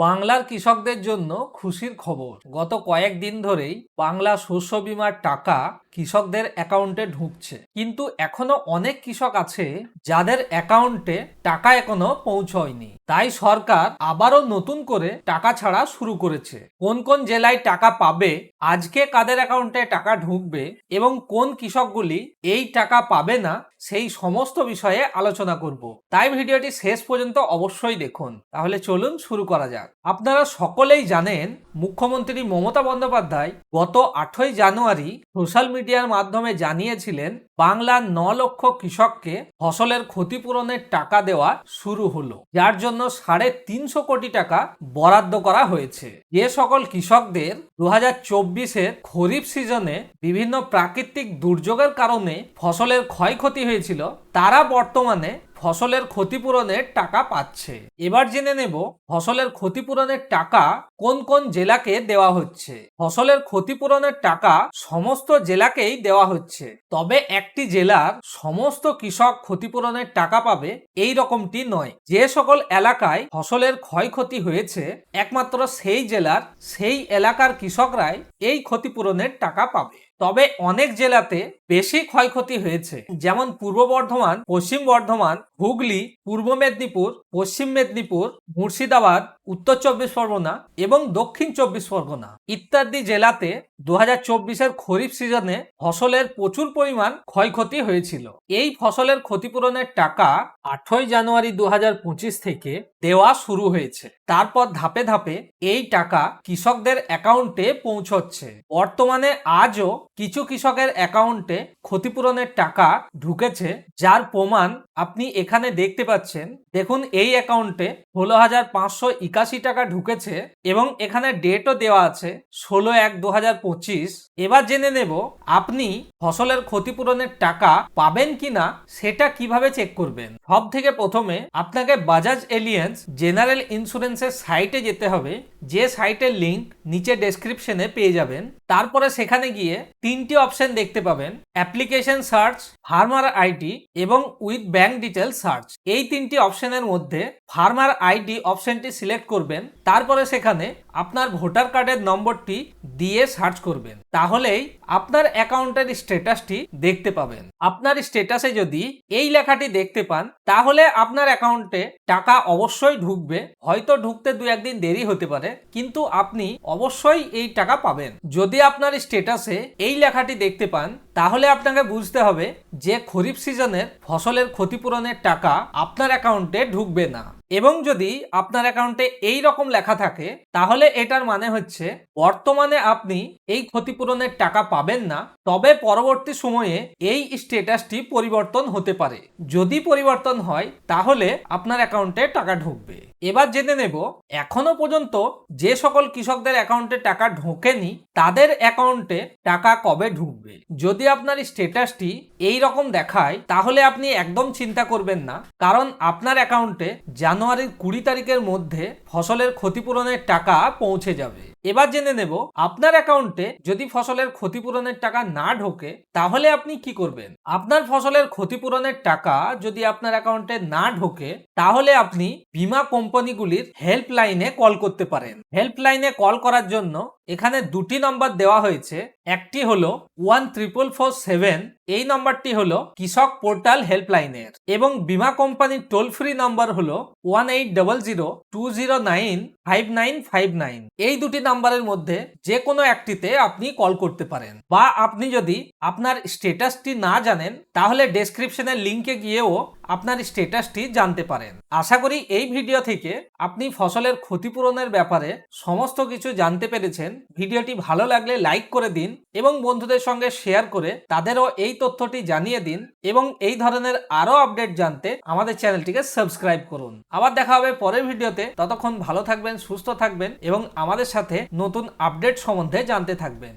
বাংলার কৃষকদের জন্য খুশির খবর। গত কয়েকদিন ধরেই বাংলা শস্য বীমার টাকা কৃষকদের অ্যাকাউন্টে ঢুকছে। কিন্তু এখনও অনেক কৃষক আছে যাদের অ্যাকাউন্টে টাকা এখনও পৌঁছয়নি। তাই সরকার আবারও নতুন করে টাকা ছাড়া শুরু করেছে। কোন কোন জেলায় টাকা পাবে, আজকে কাদের অ্যাকাউন্টে টাকা ঢুকবে এবং কোন কৃষকগুলি এই টাকা পাবে না, সেই সমস্ত বিষয়ে আলোচনা করব। তাই ভিডিওটি শেষ পর্যন্ত অবশ্যই দেখুন। তাহলে চলুন শুরু করা যাক। আপনারা সকলেই জানেন মুখ্যমন্ত্রী মমতা বন্দ্যোপাধ্যায় গত আটই জানুয়ারি সোশ্যাল মিডিয়ার মাধ্যমে জানিয়েছিলেন বাংলার ন লক্ষ কৃষককে ফসলের ক্ষতিপূরণের টাকা দেওয়া শুরু হলো। যার জন্য সাড়ে তিনশো কোটি টাকা বরাদ্দ করা হয়েছে। যে সকল কৃষকদের দু হাজার চব্বিশের খরিফ সিজনে বিভিন্ন প্রাকৃতিক দুর্যোগের কারণে ফসলের ক্ষয়ক্ষতি হয়েছিল, তারা বর্তমানে ফসলের ক্ষতিপূরণের টাকা পাচ্ছে। এবার জেনে নেব, ফসলের ক্ষতিপূরণের টাকা কোন কোন জেলাকে দেওয়া হচ্ছে? ফসলের ক্ষতিপূরণের টাকা সমস্ত জেলাকেই দেওয়া হচ্ছে। তবে একটি জেলার সমস্ত কৃষক ক্ষতিপূরণের টাকা পাবে এই রকমটি নয়। যে সকল এলাকায় ফসলের ক্ষয়ক্ষতি হয়েছে, একমাত্র সেই জেলার, সেই এলাকার কৃষকরাই এই ক্ষতিপূরণের টাকা পাবে। তবে অনেক জেলাতে বেশি ক্ষয়ক্ষতি হয়েছে। যেমন পূর্ব বর্ধমান, পশ্চিম বর্ধমান, হুগলি, পূর্ব মেদিনীপুর পশ্চিম মেদিনীপুর, মুর্শিদাবাদ, উত্তর চব্বিশ পরগনা এবং দক্ষিণ চব্বিশ পরগনা ইত্যাদি জেলাতে দু হাজার চব্বিশের খরিফ সিজনে ফসলের প্রচুর পরিমাণ ক্ষয়ক্ষতি হয়েছিল। এই ফসলের ক্ষতিপূরণের টাকা আটই জানুয়ারি দু হাজার পঁচিশ থেকে দেওয়া শুরু হয়েছে। তারপর ধাপে ধাপে এই টাকা কৃষকদের অ্যাকাউন্টে পৌঁছচ্ছে। বর্তমানে আজও কিছু কৃষকের অ্যাকাউন্টে ক্ষতিপূরণের টাকা ঢুকেছে, যার প্রমাণ আপনি এখানে দেখতে পাচ্ছেন। দেখুন, এই অ্যাকাউন্টে ষোলো হাজার পাঁচশো একাশি টাকা ঢুকেছে এবং এখানে ডেটও দেওয়া আছে ষোলো এক দু হাজার পঁচিশ। এবার জেনে নেব, আপনি ফসলের ক্ষতিপূরণের টাকা পাবেন কিনা সেটা কীভাবে চেক করবেন? সব থেকে প্রথমে আপনাকে বাজাজ এলিয়েন্স জেনারেল ইন্স্যুরেন্সের সাইটে যেতে হবে। যে সাইটের লিঙ্ক নিচে ডেসক্রিপশনে পেয়ে যাবেন। তারপরে সেখানে গিয়ে তিনটি অপশন দেখতে পাবেন অ্যাপ্লিকেশন সার্চ ফার্মার আইডি এবং উইথ ব্যাংক ডিটেল সার্চ এই তিনটি অপশনের মধ্যে ফার্মার আইডি অপশনটি সিলেক্ট করবেন, তারপরে সেখানে আপনার ভোটার কার্ডের নম্বরটি দিয়ে সার্চ করবেন। তাহলেই আপনার অ্যাকাউন্টের স্ট্যাটাসটি দেখতে পাবেন। আপনার স্ট্যাটাসে যদি এই লেখাটি দেখতে পান, তাহলে আপনার অ্যাকাউন্টে টাকা অবশ্যই ঢুকবে। হয়তো ঢুকতে দু একদিন দেরি হতে পারে, কিন্তু আপনি অবশ্যই এই টাকা পাবেন। যদি আপনার স্ট্যাটাসে এই লেখাটি দেখতে পান, তাহলে আপনাকে বুঝতে হবে যে খরিফ সিজনের ফসলের ক্ষতিপূরণের টাকা আপনার অ্যাকাউন্টে ঢুকবে না। এবং যদি আপনার অ্যাকাউন্টে এই রকম লেখা থাকে, তাহলে এটার মানে হচ্ছে, বর্তমানে আপনি এই ক্ষতিপূরণের টাকা পাবেন না, তবে পরবর্তী সময়ে এই স্টেটাসটি পরিবর্তন হতে পারে। যদি পরিবর্তন হয়, তাহলে আপনার অ্যাকাউন্টে টাকা ঢুকবে। এবার জেনে নেব, এখনও পর্যন্ত যে সকল কৃষকদের অ্যাকাউন্টে টাকা ঢোকেনি, তাদের অ্যাকাউন্টে টাকা কবে ঢুকবে? যদি আপনার স্টেটাসটি এই রকম দেখায়, তাহলে আপনি একদম চিন্তা করবেন না, কারণ আপনার অ্যাকাউন্টে জানুয়ারির কুড়ি তারিখের মধ্যে ফসলের ক্ষতিপূরণের টাকা পৌঁছে যাবে। এবার জেনে নেব, আপনার অ্যাকাউন্টে যদি ফসলের ক্ষতিপূরণের টাকা না ঢোকে, তাহলে আপনি কি করবেন? আপনার ফসলের ক্ষতিপূরণের টাকা যদি আপনার অ্যাকাউন্টে না ঢোকে, তাহলে আপনি বীমা কোম্পানিগুলির হেল্পলাইনে কল করতে পারেন। হেল্পলাইনে কল করার জন্য এখানে দুটি নম্বর দেওয়া হয়েছে, একটি হলো ওয়ান ট্রিপল ফোর সেভেন এই নম্বরটি হলো কৃষক পোর্টাল হেল্পলাইনের এবং বীমা কোম্পানির টোল ফ্রি নম্বর হলো one eight double zero two zero nine five nine five nine এই দুটি নাম্বারের মধ্যে যে কোনো একটিতে আপনি কল করতে পারেন বা আপনি যদি আপনার স্টেটাসটি না জানেন, তাহলে ডেসক্রিপশনের লিঙ্কে গিয়েও আপনার স্টেটাসটি জানতে পারেন। আশা করি এই ভিডিও থেকে আপনি ফসলের ক্ষতিপূরণের ব্যাপারে সমস্ত কিছু জানতে পেরেছেন। ভিডিওটি ভালো লাগলে লাইক করে দিন এবং বন্ধুদের সঙ্গে শেয়ার করে তাদেরও এই তথ্যটি জানিয়ে দিন এবং এই ধরনের আরও আপডেট জানতে আমাদের চ্যানেলটিকে সাবস্ক্রাইব করুন। আবার দেখা হবে পরের ভিডিওতে। ততক্ষণ ভালো থাকবেন, সুস্থ থাকবেন এবং আমাদের সাথে নতুন আপডেট সম্বন্ধে জানতে থাকবেন।